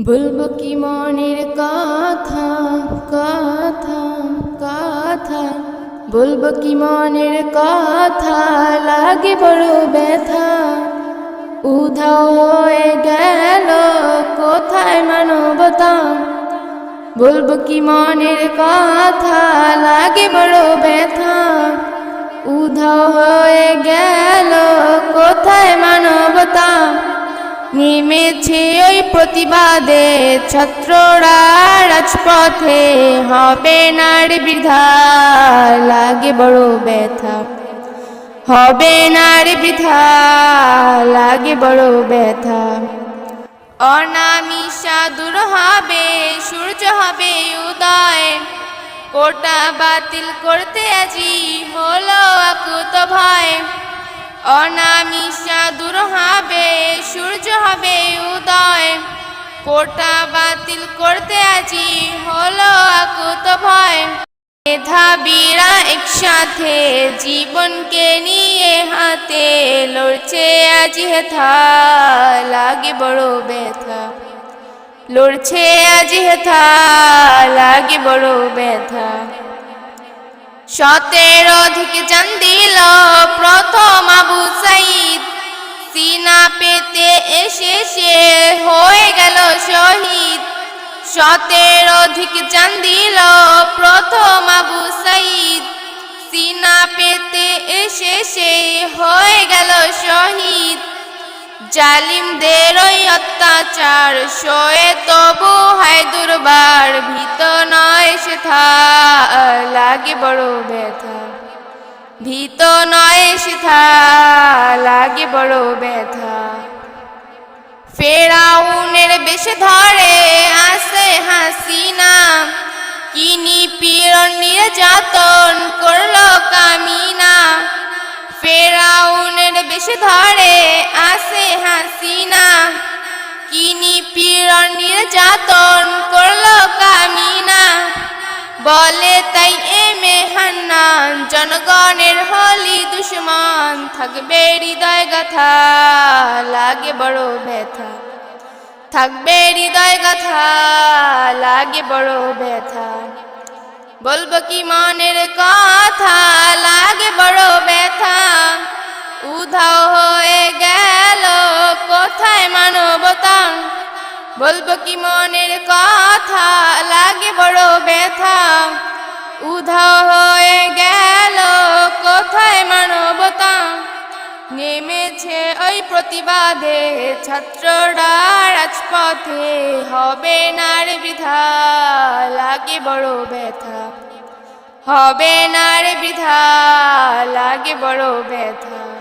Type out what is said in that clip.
বলব কি মনের কথা কথা কথা। বলব কি মনের কথা, লাগে বড় ব্যথা। উধাও হয়ে গেল, কোথায় মানবতা? বলব কি মনের কথা, লাগে বড় ব্যথা। উধাও হয়ে গেল, কোথায় মানবতা? নেমেছে ওই প্রতিবাদে, ছাত্ররা রাজপথে হবে নার বৃধা লাগে বড় ব্যথা। হবে নার বৃথা লাগে বড় ব্যথা। অনামিষা দূর হবে, সূর্য হবে উদয়। কোটা বাতিল করতে আজি হলো আকুত ভয়। অনামিষা দূর হবে, সূর্য হবে উদয়। কোটা বাতিল করতে আজি হলো আকুত ভয়। মেধাবীরা একসাথে জীবনকে নিয়ে হাতে লড়ছে আজি হেথা, লাগে বড় ব্যথা। লড়ছে আজি হেথা, লাগে বড় ব্যথা। সতেরো অধিক জান দিল সতের অধিক দিল প্রথম আবু সাইদ। সিনা পেতে এসে সে হয়ে গেল শহীদ। জালিমদের ওই অত্যাচার সয়ে তবু হায় দুর্বার ভীত নয় সে থা, লাগে বড় ব্যথা। ভীত নয় সে থা, লাগে বড় ব্যথা। ফেরাউনের বেশে ধরে আসে হাসিনা। কিনি পীড়ন নির্যাতন করল কামিনা। ফেরাউনের বেশে ধরে আসে হাসিনা। কিনি পীড়ন নির্যাতন করল কামিনা। বলে তাই এ মেহান্নান, জনগণের হলি দুশ্মন। থাকবে হৃদয় গাথা লাগে বড় ব্যথা। থাকবে হৃদয় গাথা, লাগে বড় ব্যথা। বলব কি মনের কথা, লাগে বড় ব্যথা। উধাও হয়ে গেল, কোথায় মানবতা? বলব কি মনের কথা, লাগে বড় ব্যথা। উধাও হয়ে গেল, কোথায় মানবতা? নেমেছে ওই প্রতিবাদে ছাত্ররা রাজপথে হবে নার বৃথা লাগে বড় ব্যথা। হবে নার বৃথা লাগে বড় ব্যথা।